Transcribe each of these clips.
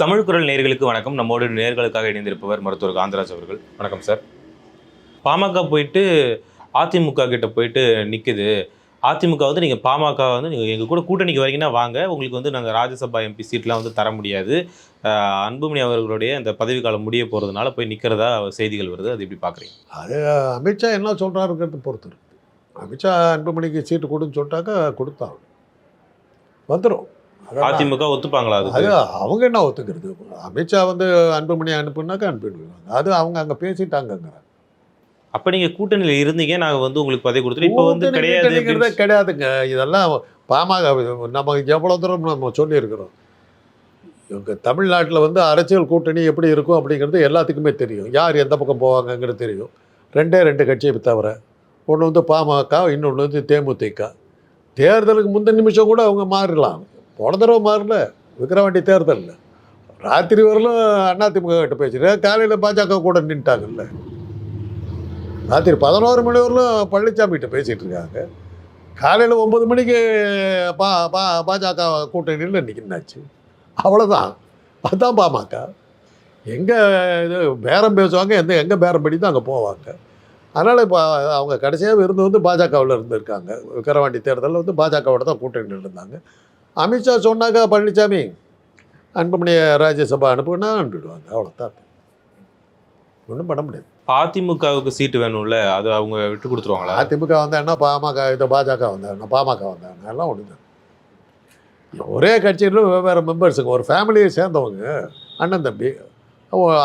தமிழ் குரல் நேர்களுக்கு வணக்கம். நம்மோடு நேர்களுக்காக இணைந்திருப்பவர் மருத்துவர் காந்தராஜ் அவர்கள். வணக்கம் சார். பாமக போயிட்டு அதிமுக கிட்ட போயிட்டு நிற்குது அதிமுக வந்து நீங்கள் பாமக வந்து நீங்கள் எங்கள் கூட கூட்டணிக்கு வரீங்கன்னா வாங்க. உங்களுக்கு வந்து நாங்கள் ராஜ்யசபா எம்பி சீட்லாம் வந்து தர முடியாது. அன்புமணி அவர்களுடைய அந்த பதவி காலம் முடிய போகிறதுனால போய் நிற்கிறதா செய்திகள் வருது. அது எப்படி பார்க்குறீங்க அது அமித்ஷா என்ன சொல்கிறாருங்கிறது பொறுத்து இருக்கு அமித்ஷா அன்புமணிக்கு சீட்டு கொடுன்னு சொல்லிட்டாக்கா கொடுத்தாங்க வந்துடும் அதிமுக ஒத்துப்பாங்களா அது அவங்க என்ன ஒத்துக்கிறது? அமித்ஷா வந்து அன்புமணி அனுப்புனாக்கா அனுப்பிடுவாங்க அது அவங்க அங்கே பேசிட்டாங்கங்கிறாங்க. அப்போ நீங்கள் கூட்டணியில் இருந்தீங்க நாங்கள் வந்து உங்களுக்கு பதவி கொடுத்துட்டு இப்போ வந்து கிடையாது கிடையாதுங்க. இதெல்லாம் பாமக நம்ம எவ்வளோ தூரம் நம்ம சொல்லியிருக்கிறோம்? இவங்க தமிழ்நாட்டில் வந்து அரசியல் கூட்டணி எப்படி இருக்கும் அப்படிங்கிறது எல்லாத்துக்குமே தெரியும். யார் எந்த பக்கம் போவாங்கங்கிறது தெரியும். ரெண்டே ரெண்டு கட்சியை தவிர ஒன்று வந்து பாமக இன்னொன்று வந்து தேமுதிக. தேர்தலுக்கு முந்தின நிமிஷம் கூட அவங்க மாறலாம். போன தடவை மாறல விக்கிரவாண்டி தேர்தலில். ராத்திரி வரலும் அதிமுக கிட்ட பேசிட்டு காலையில் பாஜக கூட நின்ட்டாங்கல்ல ராத்திரி பதினோரு மணி வரலும் பழனிசாமி கிட்ட பேசிகிட்டு இருக்காங்க. காலையில் ஒம்பது மணிக்கு பா பா பாஜக கூட்டணியில் நிற்கினாச்சு அவ்வளோதான் அதுதான் பாமக. எங்கே இது பேரம் பேசுவாங்க எந்த எங்கே பேரம் படி தான் அங்கே போவாங்க. அதனால் இப்போ அவங்க கடைசியாக இருந்து வந்து பாஜகவில் இருந்திருக்காங்க. விக்கிரவாண்டி தேர்தலில் வந்து பாஜகவோட தான் கூட்டணியில் இருந்தாங்க. அமித்ஷா சொன்னாக்கா பழனிசாமி அன்புமணியை ராஜ்யசபா அனுப்புனா அனுப்பிடுவாங்க. அவ்வளோதான் ஒன்றும் பண்ண முடியாது. அதிமுகவுக்கு சீட்டு வேணும்ல அது அவங்க விட்டு கொடுத்துருவாங்களா? அதிமுக வந்தாங்கன்னா பாமக இது பாஜக வந்தாங்க பாமக வந்தாங்க எல்லாம் ஒன்று ஒரே கட்சியில் வெவ்வேறு மெம்பர்ஸுங்க ஒரு ஃபேமிலியை சேர்ந்தவங்க அண்ணன் தம்பி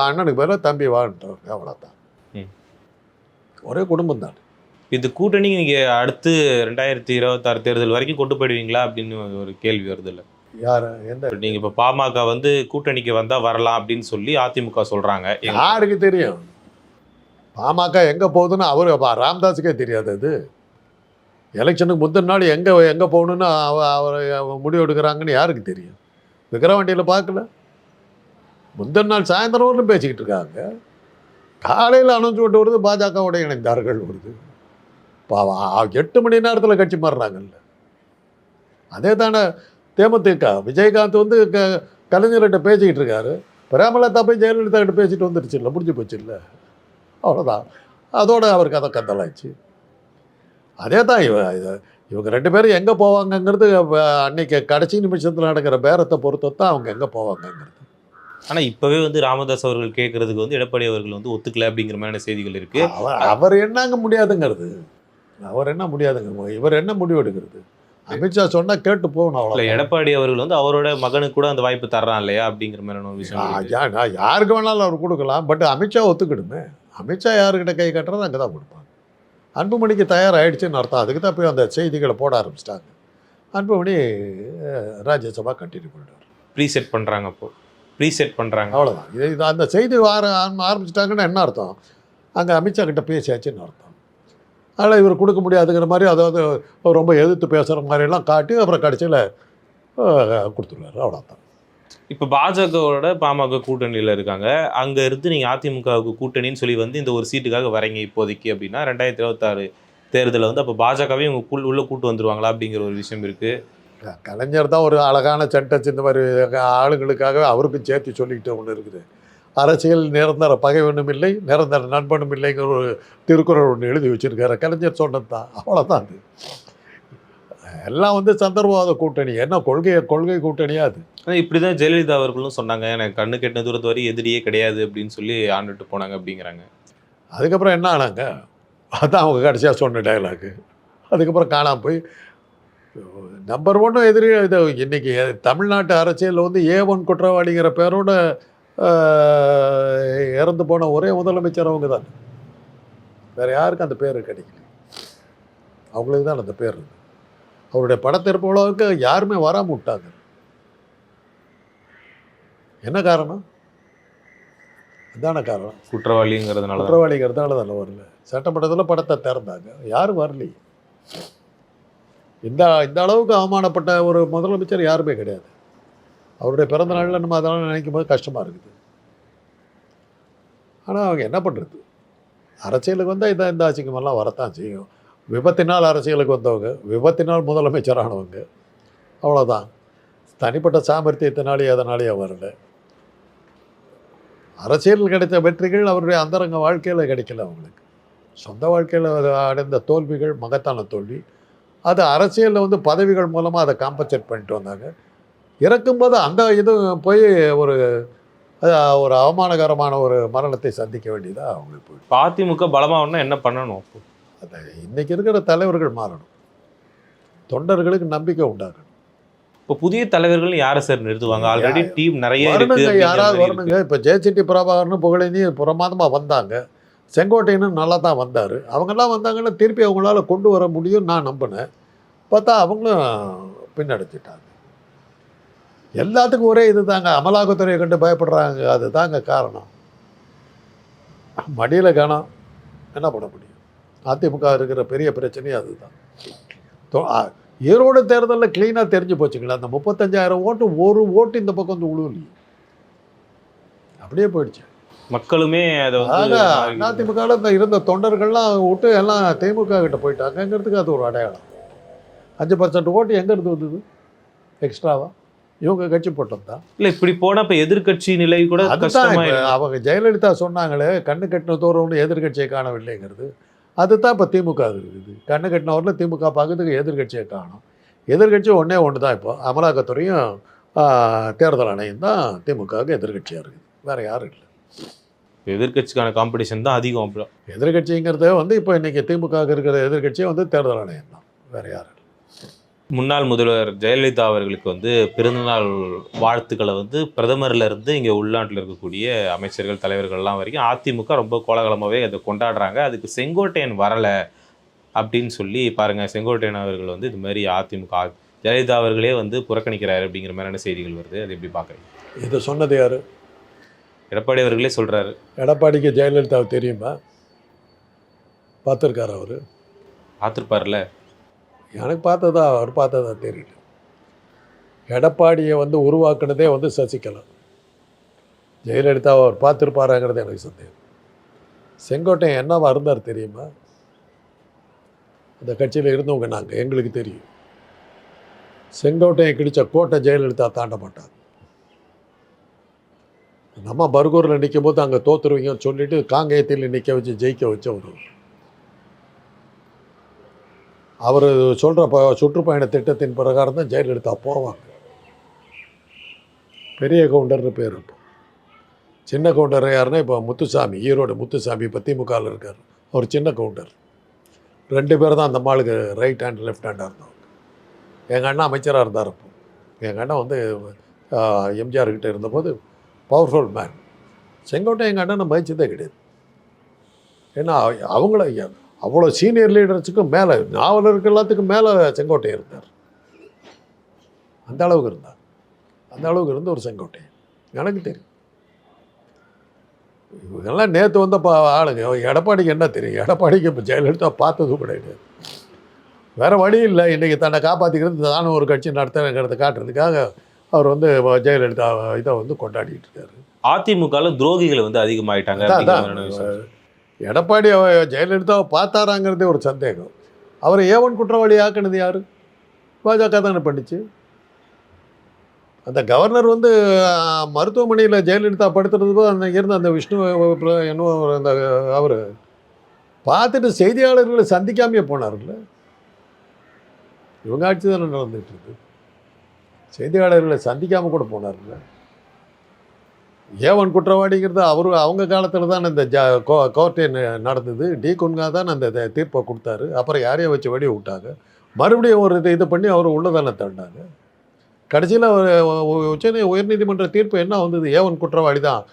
அண்ணனுக்கு பேர் தம்பி வாழ்ந்துட்டாங்க அவ்வளோதான். ஒரே குடும்பம் தான் இந்த கூட்டணி நீங்க அடுத்து ரெண்டாயிரத்தி இருபத்தாறு தேர்தல் வரைக்கும் கொண்டு போயிடுவீங்களா அப்படின்னு ஒரு கேள்வி வருது இல்ல. யார் எந்த? நீங்க இப்ப பாமக வந்து கூட்டணிக்கு வந்தா வரலாம் அப்படின்னு சொல்லி அதிமுக சொல்றாங்க. எங்க- யாருக்கு தெரியும்? பாமக எங்கே போகுதுன்னு அவர் ராம்தாஸுக்கே தெரியாது அது. எலெக்ஷனுக்கு முந்தின நாள் எங்கே எங்கே போகணுன்னு அவ அவர் அவ முடிவு எடுக்கிறாங்கன்னு யாருக்கு தெரியும்? விக்கிரவாண்டியில் பார்க்கல. முந்தின நாள் சாயந்தரம் வரலும் பேசிக்கிட்டு இருக்காங்க. காலையில் அனௌன்ஸ்மெண்ட் வருது பாஜகவோட இணைந்தார்கள் வருது. பாவம். எட்டு மணி நேரத்தில் கட்சி மாறுறாங்கல்ல. அதே தானே தேமுதிக விஜயகாந்த் வந்து க கலைஞர்கிட்ட பேசிக்கிட்டு இருக்காரு. பிரேமலதா போய் ஜெயலலிதா கிட்ட பேசிட்டு வந்துருச்சு இல்லை முடிஞ்சு போச்சு இல்லை. அவ்வளோதான் அதோட அவர் கதை கந்தலாச்சு அதே தான் இவ இவங்க ரெண்டு பேரும் எங்கே போவாங்கங்கிறது அன்னைக்கு கடைசி நிமிஷத்தில் நடக்கிற பேரத்தை பொறுத்து தான் அவங்க எங்கே போவாங்கங்கிறது. ஆனா இப்பவே வந்து ராமதாஸ் அவர்கள் கேட்கறதுக்கு வந்து எடப்பாடி அவர்கள் வந்து ஒத்துக்கல அப்படிங்கிற மாதிரியான செய்திகள் இருக்கு. அவர் அவர் என்னங்க முடியாதுங்கிறது. அவர் என்ன முடியாதுங்க. இவர் என்ன முடிவு எடுக்கிறது? அமித்ஷா சொன்னால் கேட்டு போகணும் அவ்வளோ எடப்பாடி அவர்கள் வந்து அவரோட மகனுக்கு கூட அந்த வாய்ப்பு தர்றான் இல்லையா அப்படிங்கிற ஒரு விஷயம். யாருக்கு வேணாலும் அவர் கொடுக்கலாம். பட் அமித்ஷா ஒத்துக்கிடுமே. அமித்ஷா யாருக்கிட்ட கை கட்டுறது அங்கே தான் கொடுப்பாங்க. அன்புமணிக்கு தயாராகிடுச்சுன்னு அர்த்தம். அதுக்கு தான் போய் அந்த செய்திகளை போட ஆரம்பிச்சிட்டாங்க. அன்புமணி ராஜ்யசபா கண்டினியூ பண்ணிடுவார் ப்ரீசெட் பண்றாங்க அப்போ. ப்ரீசெட் பண்றாங்க. அவ்வளோதான் இது அந்த செய்தி ஆரம்பிச்சிட்டாங்கன்னா என்ன அர்த்தம்? அங்கே அமித்ஷா கிட்ட பேசியாச்சுன்னு அர்த்தம். அதனால் இவர் கொடுக்க முடியாதுங்கிற மாதிரி அதாவது ரொம்ப எதிர்த்து பேசுகிற மாதிரிலாம் காட்டி அப்புறம் கடைசியில் கொடுத்துருவாரு. அவ்வளோதான் இப்ப பாஜகவோட பாமக கூட்டணியில இருக்காங்க. அங்க இருந்து நீங்க அதிமுகவுக்கு கூட்டணின்னு சொல்லி வந்து இந்த ஒரு சீட்டுக்காக வரீங்க இப்போதைக்கு அப்படின்னா ரெண்டாயிரத்தி இருபத்தாறு தேர்தலில் வந்து அப்போ பாஜகவே உங்க உள்ள- உள்ள கூட்டு வந்துருவாங்களா அப்படிங்கிற ஒரு விஷயம் இருக்கு. கலைஞர் தான் ஒரு அழகான சென்டென்ஸ் இந்த மாதிரி ஆளுங்களுக்காக அவருக்கும் சேர்த்து சொல்லிக்கிட்டு ஒன்று இருக்குது. அரசியல் நிரந்தர பகைவனும் இல்லை நிரந்தர நண்பனும் இல்லைங்கிற ஒரு திருக்குறள் ஒன்று எழுதி வச்சிருக்காரு. கலைஞர் சொன்னது தான் அவ்வளோதான் அது. எல்லாம் வந்து சந்தர்ப்பவாத கூட்டணி. என்ன கொள்கை கொள்கை கூட்டணியா அது? ஆனா இப்படிதான் ஜெயலலிதா அவர்களும் சொன்னாங்க. எனக்கு கண்ணு கெட்டின தூரத்து வரை எதிரியே கிடையாது அப்படின்னு சொல்லி ஆண்டுட்டு போனாங்க அப்படிங்கிறாங்க. அதுக்கப்புறம் என்ன ஆனாங்க? அதான் அவங்க கடைசியாக சொன்ன டைலாக்கு அதுக்கப்புறம் காணாம போய் நம்பர் ஒன்று எதிரி இது இன்னைக்கு தமிழ்நாட்டு அரசியலில் வந்து ஏ ஒன் குற்றவாளிங்கிற பேரோட இறந்து போன ஒரே முதலமைச்சர் அவங்க தான். வேறு யாருக்கும் அந்த பேர் கிடைக்கல? அவங்களுக்கு தான் அந்த பேர். அவருடைய படத்திருப்பு உலகுக்கு யாருமே வராம விட்டாங்க. என்ன காரணம்? அதான காரணம்? குற்றவாளிங்கிறதுனால தான். குற்றவாளிங்கிறதால தானே வரல. சட்டமன்றத்தில் படத்தை திறந்தாங்க. யாரும் வரலையே? இந்த இந்த அளவுக்கு அவமானப்பட்ட ஒரு முதலமைச்சர் யாருமே கிடையாது. அவருடைய பிறந்த நாளில் நம்ம அதெல்லாம் நினைக்கும் போது கஷ்டமாக இருக்குது. ஆனால் அவங்க என்ன பண்ணுறது அரசியலுக்கு வந்தால் இதான் இந்த அசிங்கமெல்லாம் வரத்தான் செய்யும். விபத்தினால் அரசியலுக்கு வந்தவங்க விபத்தினால் முதலமைச்சரானவங்க அவ்வளோதான் தனிப்பட்ட சாமர்த்தியத்தினாலே அதனாலேயே வரல. அரசியல் கிடைத்த வெற்றிகள் அவருடைய அந்தரங்க வாழ்க்கையில் கிடைக்கல அவங்களுக்கு. சொந்த வாழ்க்கையில் அடைந்த தோல்விகள் மகத்தான தோல்வி. அது அரசியலில் வந்து பதவிகள் மூலமாக அதை காம்பன்சேட் பண்ணிட்டு வந்தாங்க. இறக்கும்போது அந்த இது போய் ஒரு ஒரு அவமானகரமான ஒரு மரணத்தை சந்திக்க வேண்டியதாக அவங்களுக்கு. இப்ப அதிமுக பலமாகணும்னா என்ன பண்ணணும் அதை இன்னைக்கு இருக்கிற தலைவர்கள் மாறணும். தொண்டர்களுக்கு நம்பிக்கை உண்டாகணும் இப்போ புதிய தலைவர்கள் யாரை சார் நிறுத்துவாங்க? ஆல்ரெடி டீம் நிறைய யாராவது. வரணுங்க. இப்போ ஜெயச்செட்டி பிரபாகரனும் புகழேந்தி பிரமாதமாக வந்தாங்க. செங்கோட்டையனும் நல்லா தான் வந்தார். அவங்கெல்லாம் வந்தாங்கன்னா திருப்பி அவங்களால கொண்டு வர முடியும்னு நான் நம்பினேன். பார்த்தா அவங்களும் பின்னடைச்சிட்டாங்க எல்லாத்துக்கும் ஒரே இது தாங்க அமலாக்கத்துறையை கண்டு பயப்படுறாங்க. அது தாங்க காரணம். மடியில் காணோம். என்ன பண்ண முடியும்? அதிமுக இருக்கிற பெரிய பிரச்சனையே அதுதான். ஈரோடு தேர்தலில் க்ளீனாக தெரிஞ்சு போச்சுங்களா. அந்த முப்பத்தஞ்சாயிரம் ஓட்டு ஒரு ஓட்டு இந்த பக்கம் வந்து உழுவலையே. அப்படியே போயிடுச்சு. மக்களுமே அதை அதிமுகவில் இந்த இருந்த தொண்டர்கள்லாம் விட்டு எல்லாம் திமுக கிட்ட போயிட்டாங்கங்கிறதுக்கு அது ஒரு அடையாளம்? அஞ்சு பர்சன்ட் ஓட்டு எங்கேருந்து வந்தது? எக்ஸ்ட்ராவா இவங்க கட்சி போட்டது தான். இல்ல இப்படி போனா இப்ப எதிர்க்கட்சி நிலை கூட அவங்க ஜெயலலிதா சொன்னாங்களே கண்ணு கட்டின தோறும் எதிர்கட்சியை காணவில்லைங்கிறது. அதுதான் இப்போ திமுக இருக்குது. கண்ணு கட்டினவரில் திமுக பார்க்கறதுக்கு எதிர்கட்சியை காணும். எதிர்கட்சி ஒன்றே ஒன்று தான் இப்போ. அமலாக்கத்துறையும் தேர்தல் ஆணையம் தான் திமுகவுக்கு எதிர்கட்சியாக இருக்குது. வேறு யாரும் இல்லை. எதிர்க்கட்சிக்கான காம்படிஷன் தான் அதிகம் அப்புறம். எதிர்கட்சிங்கிறத வந்து இப்போ இன்னைக்கு திமுக இருக்கிற எதிர்கட்சியே வந்து தேர்தல் ஆணையம் தான். வேறு யாரும் முன்னாள் முதல்வர் ஜெயலலிதா அவர்களுக்கு வந்து பிறந்தநாள் வாழ்த்துக்களை வந்து பிரதமர்ல இருந்து இங்க உள்நாட்டில் இருக்கக்கூடிய அமைச்சர்கள் தலைவர்கள்லாம் வரைக்கும் அதிமுக ரொம்ப கோலாகலமாகவே அதை கொண்டாடுறாங்க. அதுக்கு செங்கோட்டையன் வரல அப்படின்னு சொல்லி பாருங்க செங்கோட்டையன் அவர்கள் வந்து இது மாதிரி அதிமுக ஜெயலலிதா அவர்களே வந்து புறக்கணிக்கிறாரு அப்படிங்கிற மாதிரியான செய்திகள் வருது? அது எப்படி பார்க்குறீங்க? இதை சொன்னது யார்? எடப்பாடி அவர்களே சொல்றாரு. எடப்பாடிக்கு ஜெயலலிதாவை தெரியுமா? பார்த்துருக்காரு அவர்? பார்த்துருப்பார்ல எனக்கு பார்த்ததா அவர் பார்த்ததா தெரியல. எடப்பாடியை வந்து உருவாக்குனதே வந்து சசிகலா. ஜெயலலிதாவை அவர் பார்த்துருப்பாராங்கிறது எனக்கு சந்தேகம். செங்கோட்டையன் என்னவா இருந்தார் தெரியுமா? அந்த கட்சியில் இருந்தவங்க நாங்கள் எங்களுக்கு தெரியும். செங்கோட்டையை கிடித்த கோட்டை ஜெயலலிதா தாண்ட மாட்டார். நம்ம பர்கூரில் நிற்கும் போது அங்கே தோத்துருவீங்கன்னு சொல்லிட்டு காங்கேயத்தில் நிற்க வச்சு ஜெயிக்க வச்ச ஒரு அவர் சொல்கிற ப சுற்றுப்பயண திட்டத்தின் பிரகாரம் தான் ஜெயலலிதா போவாங்க. பெரிய கவுண்டர்னு பேர் இப்போ சின்ன கவுண்டர் யாருன்னா இப்போ முத்துசாமி ஈரோடு முத்துசாமி இப்போ திமுகவில் இருக்கார். அவர் சின்ன கவுண்டர். ரெண்டு பேர் தான் அந்த மாளுக்கு ரைட் ஹேண்ட் லெஃப்ட் ஹேண்டாக இருந்தவங்க. எங்கள் அண்ணா அமைச்சராக இருந்தார் அப்போ எங்கள் அண்ணன் வந்து எம்ஜிஆர் கிட்டே இருந்தபோது பவர்ஃபுல் மேன் செங்கோட்டை எங்கள் அண்ணனை மதிச்சதே கிடையாது. ஏன்னா அவங்கள அவ்வளோ சீனியர் லீடர்ஸுக்கும் மேலே நாவலருக்கு எல்லாத்துக்கும் மேலே செங்கோட்டை இருந்தார். அந்த அளவுக்கு இருந்தார். அந்த அளவுக்கு இருந்த ஒரு செங்கோட்டை. எனக்கு தெரியும். இவங்கெல்லாம் நேற்று வந்த பா ஆளுங்க எடப்பாடிக்கு என்ன தெரியும்? எடப்பாடிக்கு இப்போ ஜெயலலிதா பார்த்ததும் கிடையாது. வேறு வழி இல்லை. இன்றைக்கி தன்னை காப்பாற்றிக்கிறது தானும் ஒரு கட்சி நடத்துறேங்கிறத காட்டுறதுக்காக அவர் வந்து ஜெயலலிதா இதை வந்து கொண்டாடிட்டு இருக்காரு. அதிமுகல துரோகிகள் வந்து அதிகமாயிட்டாங்க எடப்பாடி அவ- ஜெயலலிதாவை பார்த்தாராங்கிறதே ஒரு சந்தேகம். அவரை ஏவன் குற்றவாளி ஆக்குனது யார்? பாஜக தானே பண்ணிச்சு. அந்த கவர்னர் வந்து மருத்துவமனையில் ஜெயலலிதா படுத்துறது போது அந்த இருந்த அந்த விஷ்ணு அஹ், என்னவோ அந்த அவர் பார்த்துட்டு செய்தியாளர்களை சந்திக்காமையே போனார்ல. இவங்க ஆட்சி தானே நடந்துகிட்டு இருக்கு. செய்தியாளர்களை சந்திக்காமல் கூட போனார்ல. ஏவன் குற்றவாளிங்கிறது அவர் அவங்க காலத்தில் தான் இந்த ஜா கோ கோர்ட்டே ந- நடந்தது. டி குன்கா தான் அந்த த- தீர்ப்பை கொடுத்தாரு. அப்புறம் யாரையும் வச்சு வெடி விட்டாங்க. மறுபடியும் ஒரு இது இது பண்ணி அவர் உள்ளதானே தண்டாங்க கடைசியில் உச்ச உயர்நீதிமன்ற தீர்ப்பு என்ன வந்தது? ஏவன் குற்றவாளி தான்.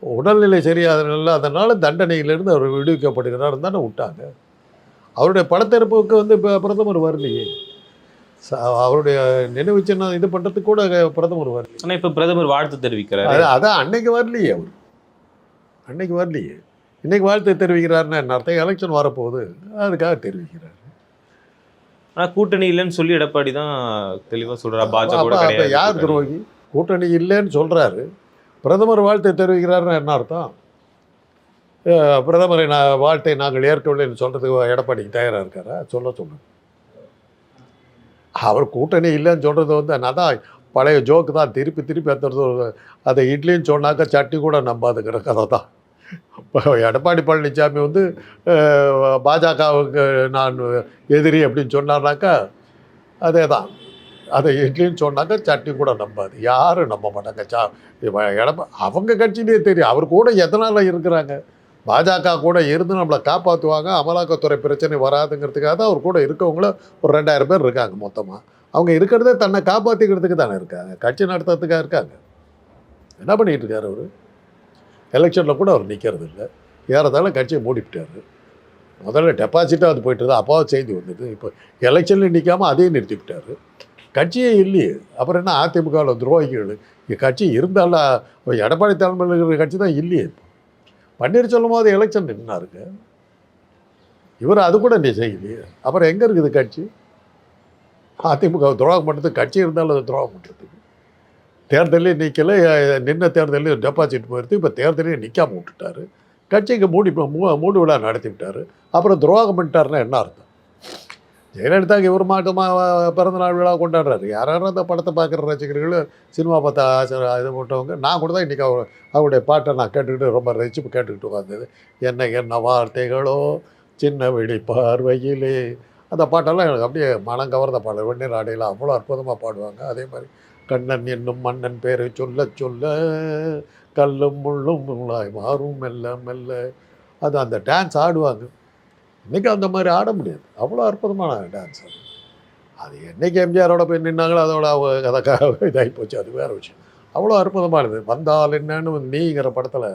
உடல்நிலை சரியாதனால அதனால் தண்டனையிலிருந்து அவர் விடுவிக்கப்படுகிறார் தானே விட்டாங்க. அவருடைய படத்திறப்புக்கு வந்து இப்போ பிரதமர் வரலையே. அவருடைய நினைவு சின்னம் இது பண்ணுறதுக்கு கூட பிரதமர் வரல ஆனா இப்ப பிரதமர் வாழ்த்து தெரிவிக்கிறாரு. அது அதான் அன்னைக்கு வரலையே அவர். அன்னைக்கு வரலையே. இன்னைக்கு வாழ்த்து தெரிவிக்கிறாருன்னா என்ன அர்த்தம்? எலெக்ஷன் வரப்போகுது. அதுக்காக தெரிவிக்கிறார். ஆனா கூட்டணி இல்லைன்னு சொல்லி எடப்பாடி தான் தெளிவா சொல்றா பாஜக யார். துரோகி? கூட்டணி இல்லைன்னு சொல்றாரு. பிரதமர் வாழ்த்தை தெரிவிக்கிறாருன்னா என்ன அர்த்தம்? பிரதமரை நான் வாழ்த்தை நாங்கள் ஏற்கவில்லைன்னு சொல்றதுக்கு எடப்பாடிக்கு தயாராக இருக்காரா? சொல்ல சொல்லுங்க. அவர் கூட்டணி இல்லைன்னு சொல்கிறது வந்து நான் தான் பழைய ஜோக்கு தான். திருப்பி திருப்பி எத்துறது அதை இட்லின்னு சொன்னாக்கா சட்னி கூட நம்பாதுங்கிற கதை தான். இப்போ எடப்பாடி பழனிசாமி வந்து பாஜகவுக்கு நான் எதிரி அப்படின்னு சொன்னார்னாக்கா அதே தான். அதை இட்லின்னு சொன்னாக்கா சட்னி கூட நம்பாது. யாரும் நம்ப மாட்டாங்க. சா இப்போ எடப்பா அவங்க கட்சியிலே தெரியும். அவர் கூட எதனால் இருக்கிறாங்க? பாஜக கூட இருந்து நம்மளை காப்பாற்றுவாங்க அமலாக்கத்துறை பிரச்சனை வராதுங்கிறதுக்காக தான் அவர் கூட இருக்கவங்கள ஒரு ரெண்டாயிரம் பேர் இருக்காங்க மொத்தமாக அவங்க இருக்கிறதே தன்னை காப்பாற்றிக்கிறதுக்கு தானே இருக்காங்க. கட்சி நடத்துறதுக்காக இருக்காங்க. என்ன பண்ணிகிட்டு இருக்காரு அவர்? எலெக்ஷனில் கூட அவர் நிற்கிறது இல்லை. ஏறதால கட்சியை மூடிவிட்டார் முதல்ல டெபாசிட்டாக அது போயிட்டு இருந்தால் அப்பாவது செய்தி வந்தது. இப்போ எலெக்ஷனில் நிற்காமல் அதையும் நிறுத்திவிட்டார். கட்சியே இல்லையே. அப்புறம் என்ன அதிமுகவில் துரோகிகள். கட்சி இருந்தாலும் எடப்பாடி தலைமையில் இருக்கிற கட்சி தான் இல்லையே இப்போ. பன்னீர்செல்வம் அது எலெக்ஷன் நின்னாருங்க. இவர் அது கூட நீ செய்யலையே. அப்புறம் எங்கே இருக்குது கட்சி? அதிமுக துரோகம் பண்ணுறதுக்கு கட்சி இருந்தாலும் அது துரோகம் பண்ணுறதுக்கு தேர்தலையும் நிற்கல நின்ன தேர்தலையும் டெபாசிட் போயிடுது இப்போ தேர்தலையும் நிற்காம விட்டுட்டாரு. கட்சிக்கு மூடி மூ- மூடு விழா நடத்தி விட்டார் அப்புறம் துரோகம் பண்ணிட்டாருன்னா என்ன அர்த்தம்? ஜெயலலிதாக்கு இவர் மாட்டமா பிறந்தநாள் விழா கொண்டாடுறாரு. யாராரும் அந்த படத்தை பார்க்குற ரசிகர்கள் சினிமா பார்த்த ஆசை இது போட்டவங்க நான் கூட தான் இன்றைக்கி அவர் அவருடைய பாட்டை நான் கேட்டுக்கிட்டு ரொம்ப ரசிப்பு கேட்டுக்கிட்டு உட்காந்தது என்ன என்ன வார்த்தைகளோ சின்ன வெளி பார்வையிலே. அந்த பாட்டெல்லாம் எனக்கு அப்படியே மனம் கவர்ந்த பாடல். வெண்ணீர் ஆடையில் அவ்வளோ அற்புதமாக பாடுவாங்க. அதே மாதிரி கண்ணன் என்னும் மன்னன் பேரை சொல்ல சொல்ல கல்லும் முள்ளும் முள்ளாய் மாறும் மெல்ல மெல்ல. அது அந்த டான்ஸ் ஆடுவாங்க. இன்றைக்கி அந்த மாதிரி ஆட முடியாது. அவ்வளோ அற்புதமான டான்ஸ் அது என்னைக்கு எம்ஜிஆரோட போய் நின்னாங்களோ அதோட அவங்க அதை க- இதாகி போச்சு. அது வேறு விஷயம். அவ்வளோ அற்புதமானது. வந்தால் என்னன்னு நீங்கிற படத்தில்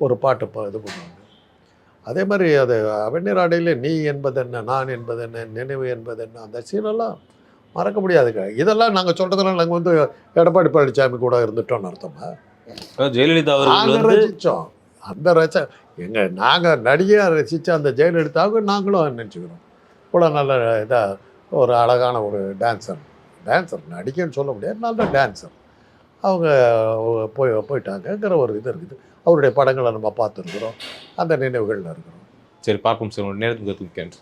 ஒரு பாட்டு இது பண்ணுவாங்க. அதே மாதிரி அது வெந்நீர் ஆடையில் நீ என்பது என்ன நான் என்பது என்ன நினைவு என்பது என்ன அந்த சீனெல்லாம் மறக்க முடியாதுங்க இதெல்லாம் நாங்கள் சொல்கிறதெல்லாம் நாங்கள் வந்து எடப்பாடி பழனிசாமி கூட இருந்துட்டோம்னு அர்த்தமா? அதாவது ஜெயலலிதா அவர்கள் ரசித்தோம் அந்த ரச எங்கள் நாங்கள் நடிகையாக ரசித்த அந்த ஜெயலலிதாவுக்கு நாங்களும் நினச்சிக்கிறோம். இவ்வளோ நல்ல இதாக ஒரு அழகான ஒரு டான்ஸர் டான்ஸர் நடிகைன்னு சொல்ல முடியாது நல்ல டான்ஸர் அவங்க போய் போயிட்டாங்கங்கிற ஒரு இது இருக்குது. அவருடைய படங்களை நம்ம பார்த்துருக்குறோம். அந்த நினைவுகளில் இருக்கிறோம். சரி பார்ப்போம் சார். நேரத்துக்கு நன்றி.